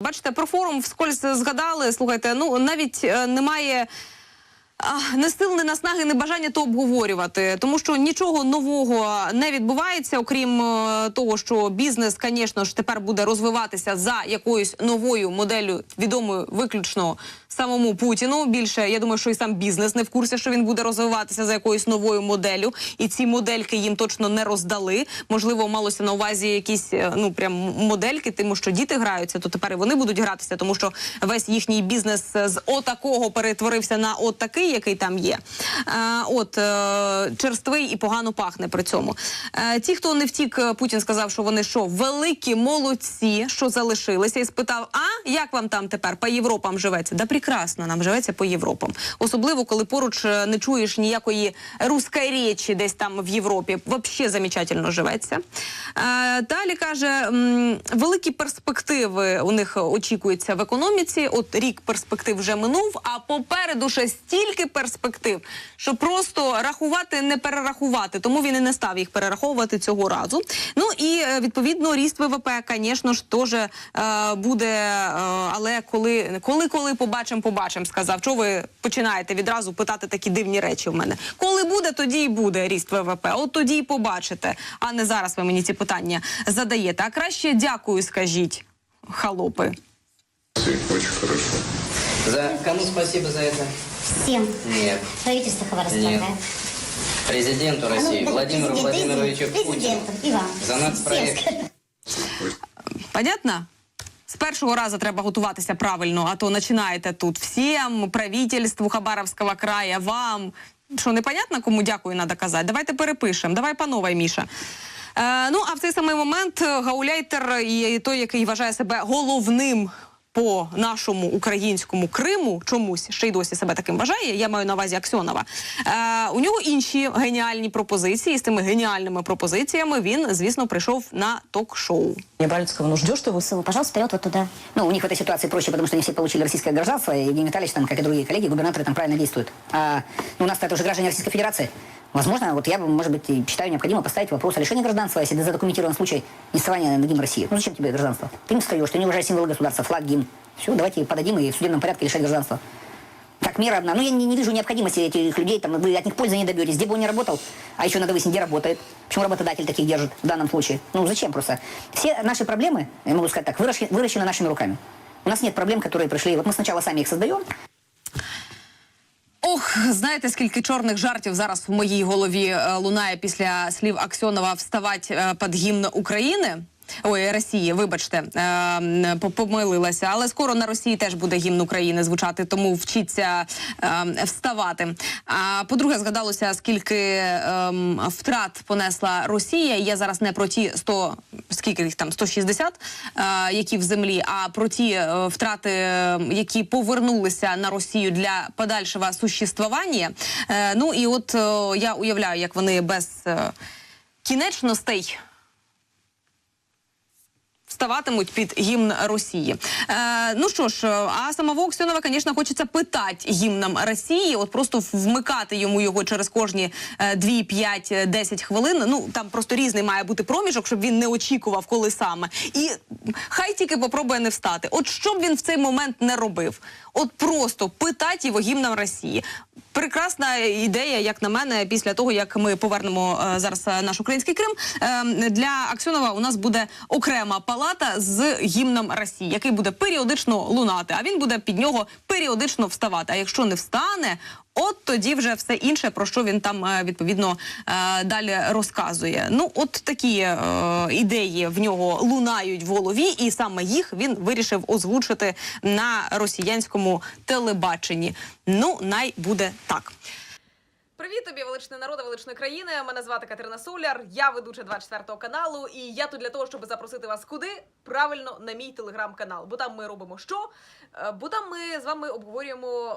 Бачите, про форум вскользь згадали. Слухайте, ну навіть е, немає. Не сил, не наснаги, не бажання то обговорювати, тому що нічого нового не відбувається, окрім е, того, що бізнес, звісно ж, тепер буде розвиватися за якоюсь новою моделлю, відомою виключно самому Путіну. Більше я думаю, що і сам бізнес не в курсі, що він буде розвиватися за якоюсь новою моделлю, і ці модельки їм точно не роздали. Можливо, малося на увазі якісь е, ну прям модельки, тому що діти граються, то тепер і вони будуть гратися, тому що весь їхній бізнес з отакого перетворився на от такий, який там є. Е, от е, черствий і погано пахне при цьому. Е, ті, хто не втік, Путін сказав, що вони що великі молодці, що залишилися, і спитав: А як вам там тепер по Європам живеться? Да прекрасно нам живеться по Європам, особливо коли поруч не чуєш ніякої руської речі десь там в Європі. Вообще замечательно живеться. Далі каже, великі перспективи у них очікуються в економіці. От рік перспектив вже минув, а попереду ще стільки перспектив, що просто рахувати не перерахувати. Тому він і не став їх перераховувати цього разу. Ну і е, відповідно ріст ВВП, звісно ж, теж е, буде. е, але коли, коли, коли побачимо, побачимо, сказав. Чого ви починаєте відразу питати такі дивні речі в мене? Коли буде, тоді і буде ріст ВВП. От тоді і побачите. А не зараз ви мені ці питання задаєте. А краще дякую, скажіть, халопи. Очень хорошо. За кому спасибо за это? Всем. Нет. Правительство Хабаровского Нет. края. Президенту А ну, Владимиру президент, Владимировичу президент, Путину президенту, и вам. за нацпроект. Понятно? З першого разу треба готуватися правильно, а то починаєте тут всім, правительству Хабаровського краю, вам. Що, непонятно, кому дякую, треба казати? Давайте перепишемо. Давай по новій, Міша. Е, ну, а в цей самий момент Гауляйтер і той, який вважає себе головним по нашому українському Криму, чомусь ще й досі себе таким вважає. Я маю на увазі Аксьонова. Е, у нього інші геніальні пропозиції. З тими геніальними пропозиціями він, звісно, прийшов на ток-шоу. Бральцкого, ну ждешь ты его? ВСУ, пожалуйста, вперед вот туда. Ну, у них в этой ситуации проще, потому что они все получили российское гражданство, и Евгений Витальевич, там, как и другие коллеги, губернаторы там правильно действуют. А ну, у нас это уже граждане Российской Федерации. Возможно, вот я может быть, и считаю необходимо поставить вопрос о лишении гражданства, если задокументирован случай несования на гимн России. Ну, зачем тебе гражданство? Ты не встаешь, ты не уважаешь символы государства, флаг, гимн. Все, давайте подадим и в судебном порядке лишать гражданства. Как мера одна. Ну, я не, не вижу необходимости этих людей, там, вы от них пользы не добьетесь. Где бы он ни работал, а еще надо выяснить, где работает. Почему работодатель таких держит в данном случае? Ну, зачем просто? Все наши проблемы, я могу сказать так, выращены, выращены нашими руками. У нас нет проблем, которые пришли. Вот мы сначала сами их создаем, Ох, знаєте, скільки чорних жартів зараз в моїй голові е, лунає після слів Аксьонова вставать е, під гімн України. Ой, Росії, вибачте, е, помилилася. Але скоро на Росії теж буде гімн України звучати, тому вчіться е, вставати. А по-друге, згадалося, скільки ем, втрат понесла Росія. Я зараз не про ті 100, скільки їх там 160, е, які в землі, а про ті е, втрати, е, які повернулися на Росію для подальшого существування. Е, ну і от е, я уявляю, як вони без е, кінечностей вставатимуть під гімн Росії. Е, ну що ж, а самого Аксьонова, звісно, хочеться питати гімном Росії, от просто вмикати йому його через кожні е, 2, 5, 10 хвилин. Ну там просто різний має бути проміжок, щоб він не очікував, коли саме. І хай тільки попробує не встати. От що б він в цей момент не робив? От просто питати його гімном Росії. Прекрасна ідея, як на мене, після того як ми повернемо е, зараз е, наш український Крим. Е, для Аксьонова у нас буде окрема палата з гімном Росії, який буде періодично лунати. А він буде під нього періодично вставати. А якщо не встане, от тоді вже все інше про що він там е, відповідно е, далі розказує. Ну, от такі е, ідеї в нього лунають в голові, і саме їх він вирішив озвучити на росіянському телебаченні. Ну, най буде так. Привіт тобі, величний народи, величної країни. Мене звати Катерина Соляр. Я ведуча 24 каналу, і я тут для того, щоб запросити вас куди? Правильно, на мій телеграм-канал. Бо там ми робимо що? Е, Бо там ми з вами обговорюємо.